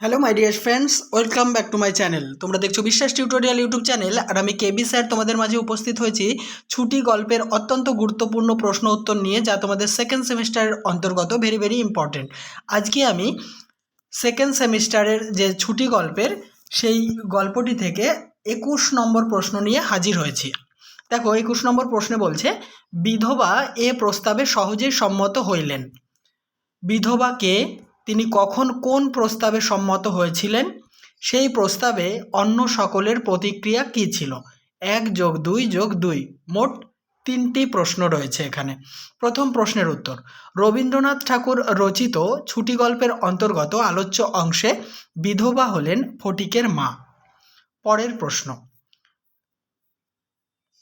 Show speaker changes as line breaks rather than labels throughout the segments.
Hello my dear friends welcome back to my channel তোমরা দেখছ বিশ্বাস টিউটোরিয়াল ইউটিউব চ্যানেল আর আমি কেবি স্যার তোমাদের মাঝে উপস্থিত হয়েছি ছুটি গল্পের অত্যন্ত গুরুত্বপূর্ণ প্রশ্ন উত্তর নিয়ে, যা তোমাদের সেকেন্ড সেমিস্টারের অন্তর্গত ভেরি ভেরি ইম্পর্টেন্ট আজকে আমি সেকেন্ড সেমিস্টারের যে ছুটি গল্পের, সেই গল্পটি থেকে একুশ নম্বর প্রশ্ন নিয়ে হাজির হয়েছি। দেখো, একুশ নম্বর প্রশ্নে বলছে, বিধবা এ প্রস্তাবে সহজেই সম্মত হইলেন। বিধবাকে তিনি কখন কোন প্রস্তাবে সম্মত হয়েছিলেন? সেই প্রস্তাবে অন্য সকলের প্রতিক্রিয়া কী ছিল? এক যোগ দুই যোগ দুই। মোট তিনটি প্রশ্ন রয়েছে এখানে। প্রথম প্রশ্নের উত্তর। রবীন্দ্রনাথ ঠাকুর রচিত ছুটি গল্পের অন্তর্গত আলোচ্য অংশে বিধবা হলেন ফটিকের মা। পরের প্রশ্ন।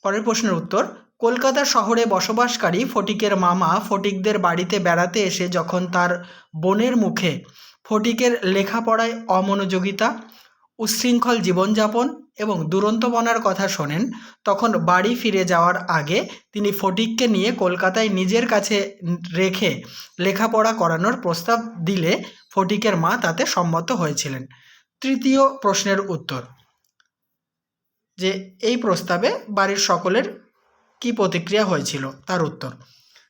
পরের প্রশ্নের উত্তর। কলকাতা শহরে বসবাসকারী ফটিকের মামা ফটিকদের বাড়িতে বেড়াতে এসে যখন তার বোনের মুখে ফটিকের লেখাপড়ায় অমনোযোগিতা, উচ্ছৃঙ্খল জীবনযাপন এবং দুরন্তপনার কথা শোনেন, তখন বাড়ি ফিরে যাওয়ার আগে তিনি ফটিককে নিয়ে কলকাতায় নিজের কাছে রেখে লেখাপড়া করানোর প্রস্তাব দিলে ফটিকের মা তাতে সম্মত হয়েছিলেন। তৃতীয় প্রশ্নের উত্তর, যে এই প্রস্তাবে বাড়ির সকলের কি প্রতিক্রিয়া হয়েছিল? তার উত্তর।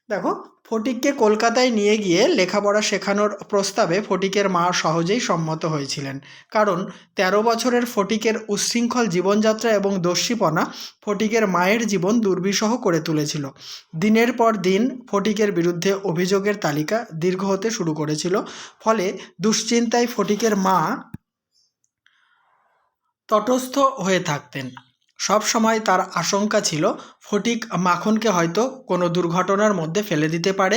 দেখো, ফটিককে কলকাতায় নিয়ে গিয়ে লেখাপড়া শেখানোর প্রস্তাবে ফটিকের মা সহজেই সম্মত হয়েছিলেন। কারণ, তেরো বছরের ফটিকের উচ্ছৃঙ্খল জীবনযাত্রা এবং দস্যিপনা ফটিকের মায়ের জীবন দুর্বিষহ করে তুলেছিল। দিনের পর দিন ফটিকের বিরুদ্ধে অভিযোগের তালিকা দীর্ঘ হতে শুরু করেছিল। ফলে দুশ্চিন্তায় ফটিকের মা তটস্থ হয়ে থাকতেন। সব সময় তার আশঙ্কা ছিল ফটিক মাখনকে হয়তো কোনো দুর্ঘটনার মধ্যে ফেলে দিতে পারে।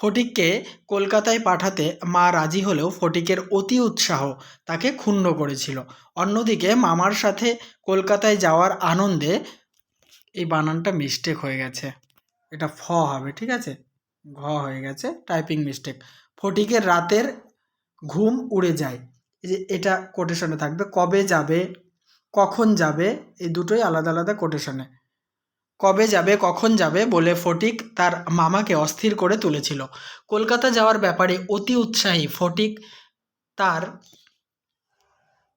ফটিককে কলকাতায় পাঠাতে মা রাজি হলেও ফটিকের অতি উৎসাহ তাকে ক্ষুণ্ণ করেছিল। অন্যদিকে মামার সাথে কলকাতায় যাওয়ার আনন্দে এই বানানটা মিস্টেক হয়ে গেছে। এটা ফ হবে, ঠিক আছে? ঘ হয়ে গেছে টাইপিং মিস্টেক ফটিকের রাতের ঘুম উড়ে যায়। যে এটা কোটেশনে থাকবে, কবে যাবে? কখন যাবে? এই দুটোই আলাদা আলাদা কোটেশনে কবে যাবে, কখন যাবে বলে ফটিক তার মামাকে অস্থির করে তুলেছিল। কলকাতা যাওয়ার ব্যাপারে অতি উৎসাহী ফটিক তার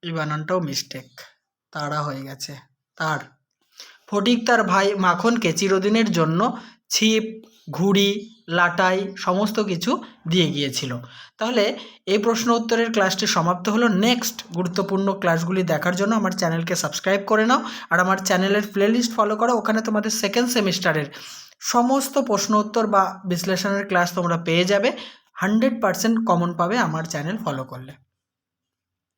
এই বানানটাও মিস্টেক তারা হয়ে গেছে, তার। ফটিক তার ভাই মাখনকে চিরদিনের জন্য ছিপ, ঘুড়ি, লাটাই সমস্ত কিছু দিয়ে গিয়েছিল। তাহলে এই প্রশ্ন উত্তরের ক্লাসটি সমাপ্ত হলো। নেক্সট গুরুত্বপূর্ণ ক্লাসগুলি দেখার জন্য আমার চ্যানেলকে সাবস্ক্রাইব করে নাও আর আমার চ্যানেলের প্লেলিস্ট ফলো করো। ওখানে তোমাদের সেকেন্ড সেমিস্টারের সমস্ত প্রশ্ন উত্তর বা বিশ্লেষণের ক্লাস তোমরা পেয়ে যাবে। হান্ড্রেড পারসেন্ট কমন পাবে আমার চ্যানেল ফলো করলে।